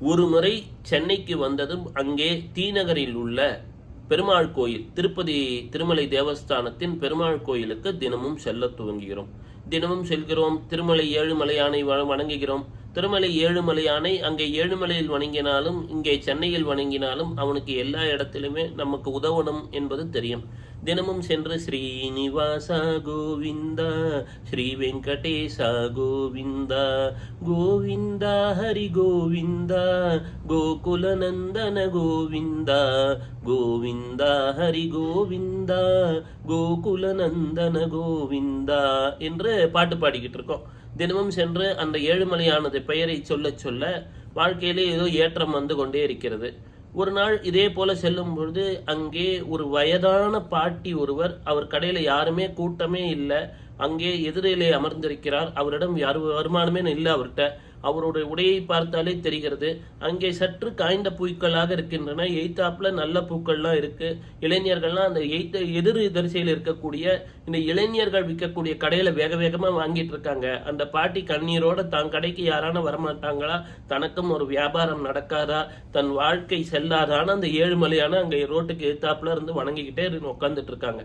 ஒரு முறை சென்னைக்கு வந்ததும் அங்கே தீநகரில் உள்ள பெருமாள் கோயில் திருப்பதி திருமலை தேவஸ்தானத்தின் பெருமாள் கோயிலுக்கு தினமும் செல்ல துவங்குகிறோம். தினமும் செல்கிறோம். திருமலை ஏழுமலையானை வ- வணங்குகிறோம். திருமலை ஏழுமலையானை அங்கே ஏழுமலையில் வணங்கினாலும் இங்கே சென்னையில் வணங்கினாலும் அவனுக்கு எல்லா இடத்திலுமே நமக்கு உதவணும் என்பது தெரியும். தினமும் சென்று ஸ்ரீனிவாசா கோவிந்தா ஸ்ரீ வெங்கடேசா கோவிந்தா. கோவிந்தா ஹரி கோவிந்தா கோகுலநந்தன கோவிந்தா. கோவிந்தா ஹரி கோவிந்தா கோகுலநந்தன கோவிந்தா என்று பாட்டு பாடிக்கிட்டு இருக்கோம். தினமும் சென்று அந்த ஏழுமலையானது பெயரை சொல்ல சொல்ல வாழ்க்கையிலே ஏதோ ஏற்றம் வந்து கொண்டே இருக்கிறது. ஒரு நாள் இதே போல செல்லும் பொழுது அங்கே ஒரு வயதான பாட்டி ஒருவர் அவர் கடையில யாருமே கூட்டமே இல்லை அங்கே எதிரிலே அமர்ந்திருக்கிறார். அவரிடம் யாரு வருமானமே இல்லை அவர்கிட்ட. அவருடைய உடையை பார்த்தாலே தெரிகிறது. அங்கே சற்று காய்ந்த பூக்களாக இருக்கின்றன. எய்த்தாப்புல நல்ல பூக்கள்லாம் இருக்கு. இளைஞர்கள்லாம் அந்த எய்த்த எதிர் தரிசையில் இருக்கக்கூடிய இந்த இளைஞர்கள் விற்கக்கூடிய கடையில வேக வேகமாக வாங்கிட்டு இருக்காங்க. அந்த பாட்டி கண்ணீரோட தான் கடைக்கு யாரான வரமாட்டாங்களா? தனக்கும் ஒரு வியாபாரம் நடக்காதா? தன் வாழ்க்கை செல்லாதான்னு அந்த ஏழுமலையான அங்கே ரோட்டுக்கு எய்த்தாப்புல இருந்து வணங்கிக்கிட்டே உட்காந்துட்டு இருக்காங்க.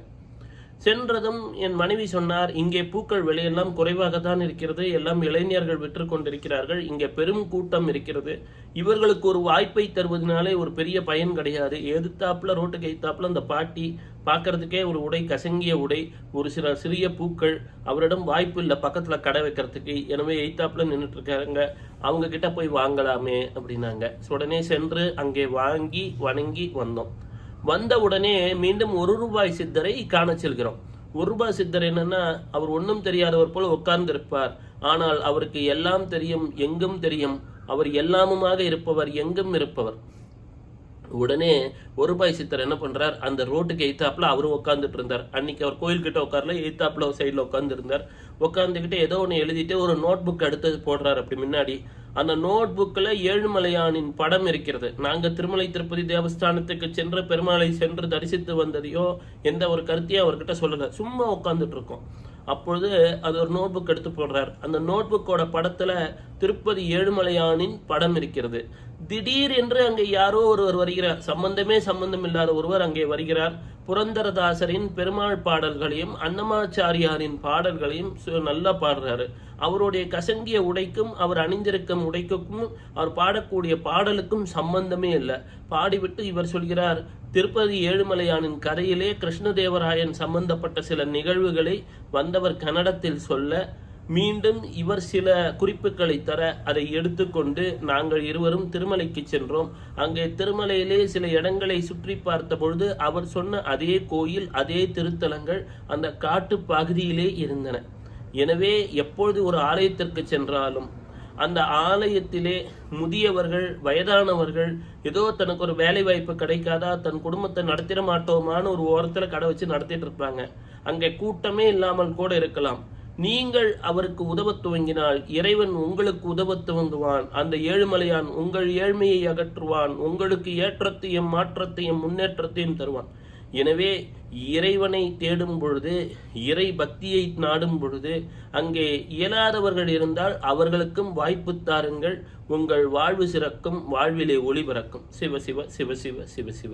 சென்றதும் என் மனைவி சொன்னார் இங்கே பூக்கள் விலையெல்லாம் குறைவாகத்தான் இருக்கிறது. எல்லாம் இளைஞர்கள் விற்று கொண்டிருக்கிறார்கள். இங்கே பெரும் கூட்டம் இருக்கிறது. இவர்களுக்கு ஒரு வாய்ப்பை தருவதனாலே ஒரு பெரிய பயன் கிடையாது. எதிர்த்தாப்புல ரோட்டுக்கு எதிர்த்தாப்புல அந்த பாட்டி பார்க்கறதுக்கே ஒரு உடை கசங்கிய உடை ஒரு சில சிறிய பூக்கள். அவரிடம் வாய்ப்பு இல்லை பக்கத்துல கடை வைக்கிறதுக்கு. எனவே எய்த்தாப்புல நின்றுட்டு இருக்காங்க அவங்க கிட்ட போய் வாங்கலாமே அப்படின்னாங்க. உடனே சென்று அங்கே வாங்கி வணங்கி வந்தோம். வந்த உடனே மீண்டும் ஒரு ரூபாய் சித்தரை காண செல்கிறோம். ஒரு ரூபாய் சித்தர் என்னன்னா அவர் ஒன்றும் தெரியாதவர் போல உட்கார்ந்திருப்பார். ஆனால் அவருக்கு எல்லாம் தெரியும் எங்கும் தெரியும். அவர் எல்லாமுமாக இருப்பவர் எங்கும் இருப்பவர். உடனே ஒரு ரூபாய் சித்தர் என்ன பண்றார்? அந்த ரோட்டுக்கு எய்த்தாப்புல அவரும் உட்காந்துட்டு இருந்தார். அன்னைக்கு அவர் கோயில்கிட்ட உட்காரல எய்த்தாப்புல சைடில் உட்கார்ந்து இருந்தார் உட்காந்துக்கிட்டு ஏதோ ஒன்று எழுதிட்டு ஒரு நோட் புக் அடுத்தது போடுறார். அப்படி முன்னாடி அந்த நோட் புக்கில் ஏழுமலையானின் படம் இருக்கிறது. நாங்கள் திருமலை திருப்பதி தேவஸ்தானத்துக்கு சென்று பெருமாளை சென்று தரிசித்து வந்ததையோ எந்த ஒரு கருத்தையும் அவர்கிட்ட சொல்லலை. சும்மா உட்காந்துட்டு இருக்கோம். அப்பொழுது அது ஒரு நோட் புக் எடுத்து போடுறார். அந்த நோட் புக்கோட படத்தில் திருப்பதி ஏழுமலையானின் படம் இருக்கிறது. திடீர் என்று அங்கே யாரோ ஒருவர் வருகிறார். சம்பந்தமே சம்பந்தம் இல்லாத ஒருவர் அங்கே வருகிறார். புரந்தரதாசரின் பெருமாள் பாடல்களையும் அன்னமாச்சாரியாரின் பாடல்களையும் சு- நல்லா பாடுறாரு. அவருடைய கசங்கிய உடைக்கும் அவர் அணிந்திருக்கும் உடைக்கும் அவர் பாடக்கூடிய பாடலுக்கும் சம்பந்தமே இல்லை. பாடிவிட்டு இவர் சொல்கிறார் திருப்பதி ஏழுமலையானின் கரையிலே கிருஷ்ணதேவராயன் சம்பந்தப்பட்ட சில நிகழ்வுகளை வந்தவர் கன்னடத்தில் சொல்ல மீண்டும் இவர் சில குறிப்புகளை தர அதை எடுத்துக்கொண்டு நாங்கள் இருவரும் திருமலைக்கு சென்றோம். அங்கே திருமலையிலே சில இடங்களை சுற்றி பார்த்த பொழுது அவர் சொன்ன அதே கோயில் அதே திருத்தலங்கள் அந்த காட்டு பகுதியிலே இருந்தன. எனவே எப்பொழுது ஒரு ஆலயத்திற்கு சென்றாலும் அந்த ஆலயத்திலே முதியவர்கள் வயதானவர்கள் ஏதோ தனக்கு ஒரு வேலை வாய்ப்பு கிடைக்காதா தன் குடும்பத்தை நடத்திட மாட்டோமான்னு ஒரு ஓரத்தில் கடை வச்சு நடத்திட்டு இருப்பாங்க. அங்கே கூட்டமே இல்லாமல் கூட இருக்கலாம். நீங்கள் அவருக்கு உதவத் துவங்கினால் இறைவன் உங்களுக்கு உதவத் துவங்குவான். அந்த ஏழுமலையான் உங்கள் ஏழ்மையை அகற்றுவான். உங்களுக்கு ஏற்றத்தையும் மாற்றத்தையும் முன்னேற்றத்தையும் தருவான். எனவே இறைவனை தேடும் பொழுது இறை பக்தியை நாடும் பொழுது அங்கே இயலாதவர்கள் இருந்தால் அவர்களுக்கும் வாய்ப்பு தாருங்கள். உங்கள் வாழ்வு சிறக்கும் வாழ்விலே ஒளி பிறக்கும். சிவ சிவ சிவ சிவ சிவ சிவ.